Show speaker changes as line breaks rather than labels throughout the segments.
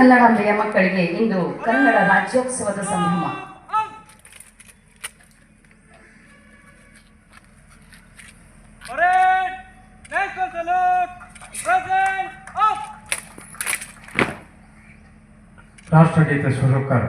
ಕನ್ನಡಾಂಬೆಯ ಮಕ್ಕಳಿಗೆ ಇಂದು ಕನ್ನಡ ರಾಜ್ಯೋತ್ಸವದ ಸಂಭ್ರಮ!
ರಾಷ್ಟ್ರಗೀತೆ ಸ್ವರೂಪಕಾರ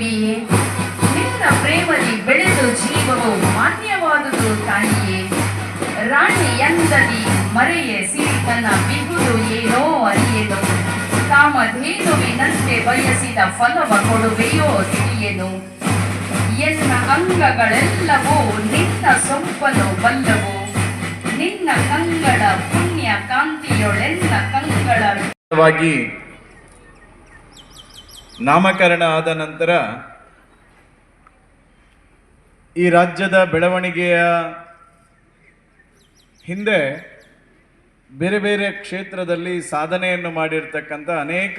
ದೇವಿಯೇ ನಿನ್ನ ಪ್ರೇಮದಿ ಬೆಳೆದು ಜೀವವು ಮಾನ್ಯವಾದುದು ತಾಯಿಯೇ. ರಾಣಿ ಎಂದದಿ ಮರೆಯೇ ತನ್ನ ಬಿಗುದು ಏನೋ ಅರಿಯೆನು ಕಾಮಧೇನುವಿನಂತೆ ಬಯಸಿದ ಫಲವ ಕೊಡುವೆಯೋ ತಿಳಿಯೇನು ಎನ್ನ ಅಂಗಗಳೆಲ್ಲವೂ ನಿನ್ನ ಸೊಂಪನು ಬಲ್ಲವು. ನಿನ್ನ ಕಂಗಳ ಪುಣ್ಯ ಕಾಂತಿಯೊಳೆಲ್ಲ ಕಂಗಳ
ನಾಮಕರಣ ಆದ ನಂತರ ಈ ರಾಜ್ಯದ ಬೆಳವಣಿಗೆಯ ಹಿಂದೆ ಬೇರೆ ಬೇರೆ ಕ್ಷೇತ್ರದಲ್ಲಿ ಸಾಧನೆಯನ್ನು ಮಾಡಿರ್ತಕ್ಕಂಥ ಅನೇಕ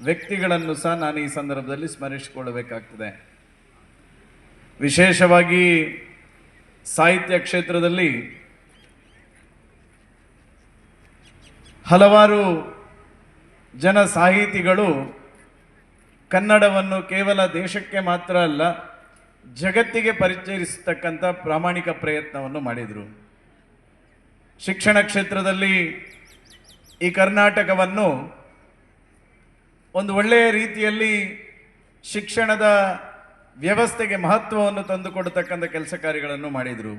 ವ್ಯಕ್ತಿಗಳನ್ನು ಸಹ ನಾನು ಈ ಸಂದರ್ಭದಲ್ಲಿ ಸ್ಮರಿಸಿಕೊಳ್ಳಬೇಕಾಗ್ತದೆ. ವಿಶೇಷವಾಗಿ ಸಾಹಿತ್ಯ ಕ್ಷೇತ್ರದಲ್ಲಿ ಹಲವಾರು ಜನ ಸಾಹಿತಿಗಳು ಕನ್ನಡವನ್ನು ಕೇವಲ ದೇಶಕ್ಕೆ ಮಾತ್ರ ಅಲ್ಲ, ಜಗತ್ತಿಗೆ ಪರಿಚಯಿಸತಕ್ಕಂಥ ಪ್ರಾಮಾಣಿಕ ಪ್ರಯತ್ನವನ್ನು ಮಾಡಿದರು. ಶಿಕ್ಷಣ ಕ್ಷೇತ್ರದಲ್ಲಿ ಈ ಕರ್ನಾಟಕವನ್ನು ಒಂದು ಒಳ್ಳೆಯ ರೀತಿಯಲ್ಲಿ ಶಿಕ್ಷಣದ ವ್ಯವಸ್ಥೆಗೆ ಮಹತ್ವವನ್ನು ತಂದುಕೊಡತಕ್ಕಂಥ ಕೆಲಸ ಕಾರ್ಯಗಳನ್ನು ಮಾಡಿದರು.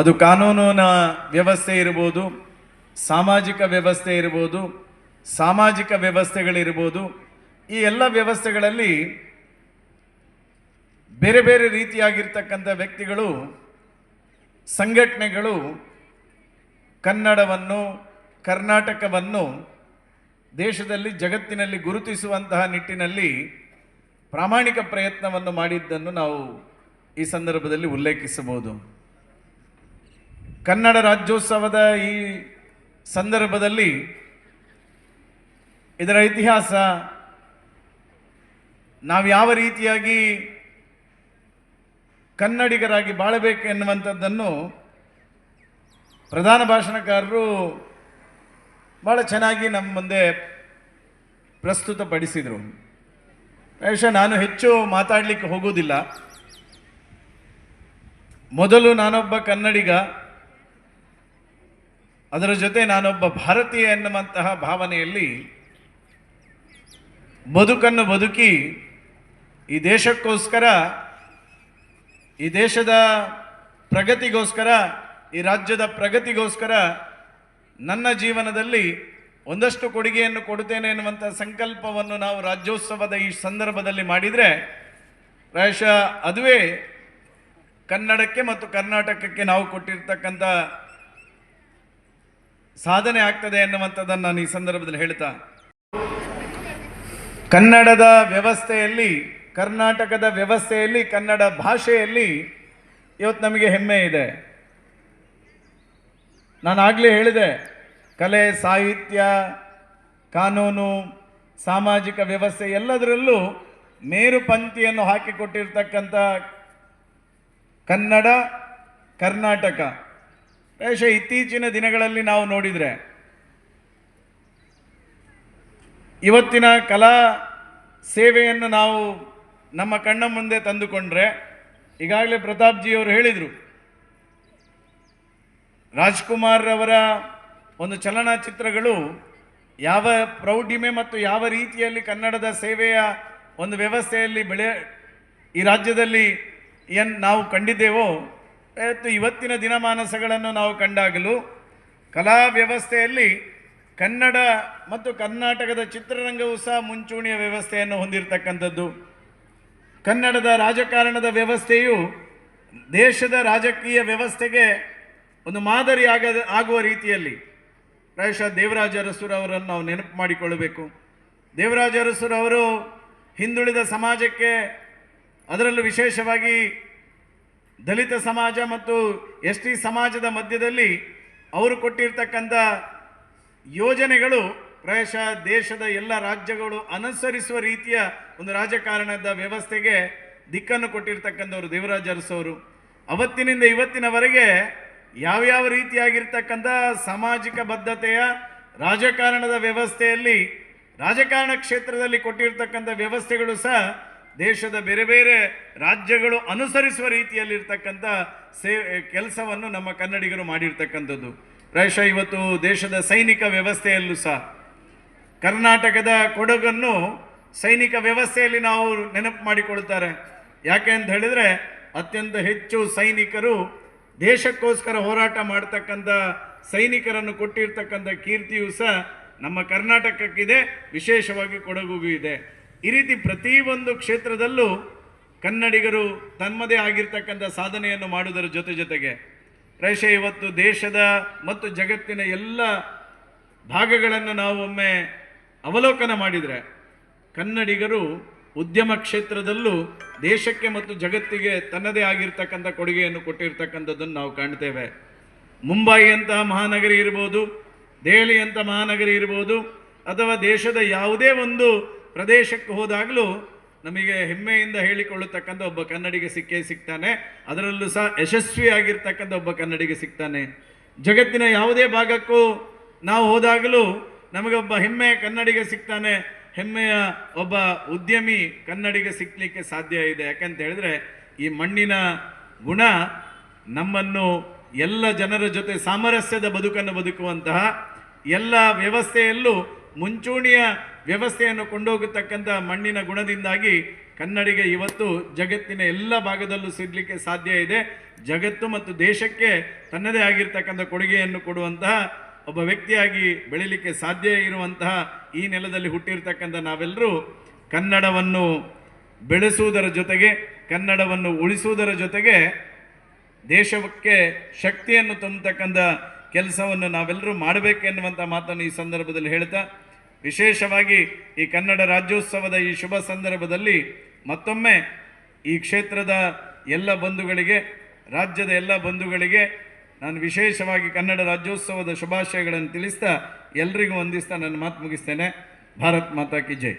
ಅದು ಕಾನೂನಿನ ವ್ಯವಸ್ಥೆ ಇರ್ಬೋದು, ಸಾಮಾಜಿಕ ವ್ಯವಸ್ಥೆ ಇರ್ಬೋದು ಸಾಮಾಜಿಕ ವ್ಯವಸ್ಥೆಗಳಿರ್ಬೋದು, ಈ ಎಲ್ಲ ವ್ಯವಸ್ಥೆಗಳಲ್ಲಿ ಬೇರೆ ಬೇರೆ ರೀತಿಯಾಗಿರ್ತಕ್ಕಂಥ ವ್ಯಕ್ತಿಗಳು, ಸಂಘಟನೆಗಳು, ಕನ್ನಡವನ್ನು, ಕರ್ನಾಟಕವನ್ನು ದೇಶದಲ್ಲಿ ಜಗತ್ತಿನಲ್ಲಿ ಗುರುತಿಸುವಂತಹ ನಿಟ್ಟಿನಲ್ಲಿ ಪ್ರಾಮಾಣಿಕ ಪ್ರಯತ್ನವನ್ನು ಮಾಡಿದ್ದನ್ನು ನಾವು ಈ ಸಂದರ್ಭದಲ್ಲಿ ಉಲ್ಲೇಖಿಸಬಹುದು. ಕನ್ನಡ ರಾಜ್ಯೋತ್ಸವದ ಈ ಸಂದರ್ಭದಲ್ಲಿ ಇದರ ಇತಿಹಾಸ, ನಾವು ಯಾವ ರೀತಿಯಾಗಿ ಕನ್ನಡಿಗರಾಗಿ ಬಾಳಬೇಕು ಎನ್ನುವಂಥದ್ದನ್ನು ಪ್ರಧಾನ ಭಾಷಣಕಾರರು ಭಾಳ ಚೆನ್ನಾಗಿ ನಮ್ಮ ಮುಂದೆ ಪ್ರಸ್ತುತಪಡಿಸಿದರು. ಬಹುಶಃ ನಾನು ಹೆಚ್ಚು ಮಾತಾಡಲಿಕ್ಕೆ ಹೋಗುವುದಿಲ್ಲ. ಮೊದಲು ನಾನೊಬ್ಬ ಕನ್ನಡಿಗ, ಅದರ ಜೊತೆ ನಾನೊಬ್ಬ ಭಾರತೀಯ ಎನ್ನುವಂತಹ ಭಾವನೆಯಲ್ಲಿ ಬದುಕನ್ನು ಬದುಕಿ ಈ ದೇಶಕ್ಕೋಸ್ಕರ, ಈ ದೇಶದ ಪ್ರಗತಿಗೋಸ್ಕರ, ಈ ರಾಜ್ಯದ ಪ್ರಗತಿಗೋಸ್ಕರ ನನ್ನ ಜೀವನದಲ್ಲಿ ಒಂದಷ್ಟು ಕೊಡುಗೆಯನ್ನು ಕೊಡುತ್ತೇನೆ ಎನ್ನುವಂಥ ಸಂಕಲ್ಪವನ್ನು ನಾವು ರಾಜ್ಯೋತ್ಸವದ ಈ ಸಂದರ್ಭದಲ್ಲಿ ಮಾಡಿದರೆ ಪ್ರಾಯಶಃ ಅದುವೇ ಕನ್ನಡಕ್ಕೆ ಮತ್ತು ಕರ್ನಾಟಕಕ್ಕೆ ನಾವು ಕೊಟ್ಟಿರ್ತಕ್ಕಂಥ ಸಾಧನೆ ಆಗ್ತದೆ ಎನ್ನುವಂಥದ್ದನ್ನು ನಾನು ಈ ಸಂದರ್ಭದಲ್ಲಿ ಹೇಳ್ತಾ ಕನ್ನಡದ ವ್ಯವಸ್ಥೆಯಲ್ಲಿ, ಕರ್ನಾಟಕದ ವ್ಯವಸ್ಥೆಯಲ್ಲಿ, ಕನ್ನಡ ಭಾಷೆಯಲ್ಲಿ ಇವತ್ತು ನಮಗೆ ಹೆಮ್ಮೆ ಇದೆ. ನಾನು ಆಗಲೇ ಹೇಳಿದೆ, ಕಲೆ, ಸಾಹಿತ್ಯ, ಕಾನೂನು, ಸಾಮಾಜಿಕ ವ್ಯವಸ್ಥೆ ಎಲ್ಲದರಲ್ಲೂ ಮೇರು ಪಂಕ್ತಿಯನ್ನು ಹಾಕಿಕೊಟ್ಟಿರ್ತಕ್ಕಂಥ ಕನ್ನಡ, ಕರ್ನಾಟಕ. ಬಹುಶಃ ಇತ್ತೀಚಿನ ದಿನಗಳಲ್ಲಿ ನಾವು ನೋಡಿದರೆ ಇವತ್ತಿನ ಕಲಾ ಸೇವೆಯನ್ನು ನಾವು ನಮ್ಮ ಕಣ್ಣ ಮುಂದೆ ತಂದುಕೊಂಡ್ರೆ ಈಗಾಗಲೇ ಪ್ರತಾಪ್ಜಿಯವರು ಹೇಳಿದರು, ರಾಜ್ಕುಮಾರ್ ಅವರ ಒಂದು ಚಲನಚಿತ್ರಗಳು ಯಾವ ಪ್ರೌಢಿಮೆ ಮತ್ತು ಯಾವ ರೀತಿಯಲ್ಲಿ ಕನ್ನಡದ ಸೇವೆಯ ಒಂದು ವ್ಯವಸ್ಥೆಯಲ್ಲಿ ಬೆಳೆ, ಈ ರಾಜ್ಯದಲ್ಲಿ ಏನು ನಾವು ಕಂಡಿದ್ದೇವೋ, ಇವತ್ತು ಇವತ್ತಿನ ದಿನಮಾನಸಗಳನ್ನು ನಾವು ಕಂಡಾಗಲೂ ಕಲಾ ವ್ಯವಸ್ಥೆಯಲ್ಲಿ ಕನ್ನಡ ಮತ್ತು ಕರ್ನಾಟಕದ ಚಿತ್ರರಂಗವು ಸಹ ಮುಂಚೂಣಿಯ ವ್ಯವಸ್ಥೆಯನ್ನು ಹೊಂದಿರತಕ್ಕಂಥದ್ದು. ಕನ್ನಡದ ರಾಜಕಾರಣದ ವ್ಯವಸ್ಥೆಯು ದೇಶದ ರಾಜಕೀಯ ವ್ಯವಸ್ಥೆಗೆ ಒಂದು ಮಾದರಿ ಆಗುವ ರೀತಿಯಲ್ಲಿ. ಪ್ರಾಯಶಃ ದೇವರಾಜ ಅರಸುರವರನ್ನು ನಾವು ನೆನಪು ಮಾಡಿಕೊಳ್ಳಬೇಕು. ದೇವರಾಜ ಅರಸುರವರು ಹಿಂದುಳಿದ ಸಮಾಜಕ್ಕೆ ಅದರಲ್ಲೂ ವಿಶೇಷವಾಗಿ ದಲಿತ ಸಮಾಜ ಮತ್ತು ಎಸ್ ಟಿ ಸಮಾಜದ ಮಧ್ಯದಲ್ಲಿ ಅವರು ಕೊಟ್ಟಿರ್ತಕ್ಕಂಥ ಯೋಜನೆಗಳು ಪ್ರಾಯಶಃ ದೇಶದ ಎಲ್ಲ ರಾಜ್ಯಗಳು ಅನುಸರಿಸುವ ರೀತಿಯ ಒಂದು ರಾಜಕಾರಣದ ವ್ಯವಸ್ಥೆಗೆ ದಿಕ್ಕನ್ನು ಕೊಟ್ಟಿರ್ತಕ್ಕಂಥವ್ರು ದೇವರಾಜ ಅರಸವರು ಅವತ್ತಿನಿಂದ ಇವತ್ತಿನವರೆಗೆ ಯಾವ್ಯಾವ ರೀತಿಯಾಗಿರ್ತಕ್ಕಂಥ ಸಾಮಾಜಿಕ ಬದ್ಧತೆಯ ರಾಜಕಾರಣದ ವ್ಯವಸ್ಥೆಯಲ್ಲಿ, ರಾಜಕಾರಣ ಕ್ಷೇತ್ರದಲ್ಲಿ ಕೊಟ್ಟಿರ್ತಕ್ಕಂಥ ವ್ಯವಸ್ಥೆಗಳು ಸಹ ದೇಶದ ಬೇರೆ ಬೇರೆ ರಾಜ್ಯಗಳು ಅನುಸರಿಸುವ ರೀತಿಯಲ್ಲಿರ್ತಕ್ಕಂಥ ಸೇ, ಕೆಲಸವನ್ನು ನಮ್ಮ ಕನ್ನಡಿಗರು ಮಾಡಿರ್ತಕ್ಕಂಥದ್ದು. ಪ್ರಾಯಶಃ ಇವತ್ತು ದೇಶದ ಸೈನಿಕ ವ್ಯವಸ್ಥೆಯಲ್ಲೂ ಸಹ ಕರ್ನಾಟಕದ ಕೊಡಗನ್ನು ಸೈನಿಕ ವ್ಯವಸ್ಥೆಯಲ್ಲಿ ನಾವು ನೆನಪು ಮಾಡಿಕೊಳ್ತಾರೆ. ಯಾಕೆ ಅಂತ ಹೇಳಿದರೆ ಅತ್ಯಂತ ಹೆಚ್ಚು ಸೈನಿಕರು ದೇಶಕ್ಕೋಸ್ಕರ ಹೋರಾಟ ಮಾಡ್ತಕ್ಕಂಥ ಸೈನಿಕರನ್ನು ಕೊಟ್ಟಿರ್ತಕ್ಕಂಥ ಕೀರ್ತಿಯು ಸಹ ನಮ್ಮ ಕರ್ನಾಟಕಕ್ಕಿದೆ, ವಿಶೇಷವಾಗಿ ಕೊಡಗುಗೂ ಇದೆ. ಈ ರೀತಿ ಪ್ರತಿಯೊಂದು ಕ್ಷೇತ್ರದಲ್ಲೂ ಕನ್ನಡಿಗರು ತಮ್ಮದೇ ಆಗಿರ್ತಕ್ಕಂಥ ಸಾಧನೆಯನ್ನು ಮಾಡುವುದರ ಜೊತೆ ಜೊತೆಗೆ ಪ್ರಾಯಶಃ ಇವತ್ತು ದೇಶದ ಮತ್ತು ಜಗತ್ತಿನ ಎಲ್ಲ ಭಾಗಗಳನ್ನು ನಾವು ಒಮ್ಮೆ ಅವಲೋಕನ ಮಾಡಿದರೆ ಕನ್ನಡಿಗರು ಉದ್ಯಮ ಕ್ಷೇತ್ರದಲ್ಲೂ ದೇಶಕ್ಕೆ ಮತ್ತು ಜಗತ್ತಿಗೆ ತನ್ನದೇ ಆಗಿರ್ತಕ್ಕಂಥ ಕೊಡುಗೆಯನ್ನು ಕೊಟ್ಟಿರ್ತಕ್ಕಂಥದ್ದನ್ನು ನಾವು ಕಾಣ್ತೇವೆ. ಮುಂಬೈ ಅಂತ ಮಹಾನಗರಿ ಇರ್ಬೋದು ದೆಹಲಿ ಅಂತ ಮಹಾನಗರಿ ಇರ್ಬೋದು, ಅಥವಾ ದೇಶದ ಯಾವುದೇ ಒಂದು ಪ್ರದೇಶಕ್ಕೆ ಹೋದಾಗಲೂ ನಮಗೆ ಹೆಮ್ಮೆಯಿಂದ ಹೇಳಿಕೊಳ್ಳತಕ್ಕಂಥ ಒಬ್ಬ ಕನ್ನಡಿಗ ಸಿಕ್ಕೇ ಸಿಗ್ತಾನೆ. ಅದರಲ್ಲೂ ಸಹ ಯಶಸ್ವಿಯಾಗಿರ್ತಕ್ಕಂಥ ಒಬ್ಬ ಕನ್ನಡಿಗ ಸಿಗ್ತಾನೆ. ಜಗತ್ತಿನ ಯಾವುದೇ ಭಾಗಕ್ಕೂ ನಾವು ಹೋದಾಗಲೂ ನಮಗೊಬ್ಬ ಹೆಮ್ಮೆಯ ಕನ್ನಡಿಗ ಸಿಗ್ತಾನೆ. ಹೆಮ್ಮೆಯ ಒಬ್ಬ ಉದ್ಯಮಿ ಕನ್ನಡಿಗ ಸಿಕ್ಕಲಿಕ್ಕೆ ಸಾಧ್ಯ ಇದೆ. ಯಾಕಂತ ಹೇಳಿದ್ರೆ ಈ ಮಣ್ಣಿನ ಗುಣ ನಮ್ಮನ್ನು ಎಲ್ಲ ಜನರ ಜೊತೆ ಸಾಮರಸ್ಯದ ಬದುಕನ್ನು ಬದುಕುವಂತಹ ಎಲ್ಲ ವ್ಯವಸ್ಥೆಯಲ್ಲೂ ಮುಂಚೂಣಿಯ ವ್ಯವಸ್ಥೆಯನ್ನು ಕೊಂಡೋಗತಕ್ಕಂಥ ಮಣ್ಣಿನ ಗುಣದಿಂದಾಗಿ ಕನ್ನಡಿಗ ಇವತ್ತು ಜಗತ್ತಿನ ಎಲ್ಲ ಭಾಗದಲ್ಲೂ ಸಿಗಲಿಕ್ಕೆ ಸಾಧ್ಯ ಇದೆ. ಜಗತ್ತು ಮತ್ತು ದೇಶಕ್ಕೆ ತನ್ನದೇ ಆಗಿರ್ತಕ್ಕಂಥ ಕೊಡುಗೆಯನ್ನು ಕೊಡುವಂತಹ ಒಬ್ಬ ವ್ಯಕ್ತಿಯಾಗಿ ಬೆಳಿಲಿಕ್ಕೆ ಸಾಧ್ಯ ಇರುವಂತಹ ಈ ನೆಲದಲ್ಲಿ ಹುಟ್ಟಿರ್ತಕ್ಕಂಥ ನಾವೆಲ್ಲರೂ ಕನ್ನಡವನ್ನು ಬೆಳೆಸುವುದರ ಜೊತೆಗೆ, ಕನ್ನಡವನ್ನು ಉಳಿಸುವುದರ ಜೊತೆಗೆ ದೇಶಕ್ಕೆ ಶಕ್ತಿಯನ್ನು ತುಂಬತಕ್ಕಂಥ ಕೆಲಸವನ್ನು ನಾವೆಲ್ಲರೂ ಮಾಡಬೇಕೆನ್ನುವಂಥ ಮಾತನ್ನು ಈ ಸಂದರ್ಭದಲ್ಲಿ ಹೇಳ್ತಾ ವಿಶೇಷವಾಗಿ ಈ ಕನ್ನಡ ರಾಜ್ಯೋತ್ಸವದ ಈ ಶುಭ ಸಂದರ್ಭದಲ್ಲಿ ಮತ್ತೊಮ್ಮೆ ಈ ಕ್ಷೇತ್ರದ ಎಲ್ಲ ಬಂಧುಗಳಿಗೆ, ರಾಜ್ಯದ ಎಲ್ಲ ಬಂಧುಗಳಿಗೆ ನಾನು ವಿಶೇಷವಾಗಿ ಕನ್ನಡ ರಾಜ್ಯೋತ್ಸವದ ಶುಭಾಶಯಗಳನ್ನು ತಿಳಿಸ್ತಾ ಎಲ್ರಿಗೂ ವಂದಿಸ್ತಾ ನನ್ನ ಮಾತು ಮುಗಿಸ್ತೇನೆ. ಭಾರತ್ ಮಾತಾ ಕಿ ಜೈ.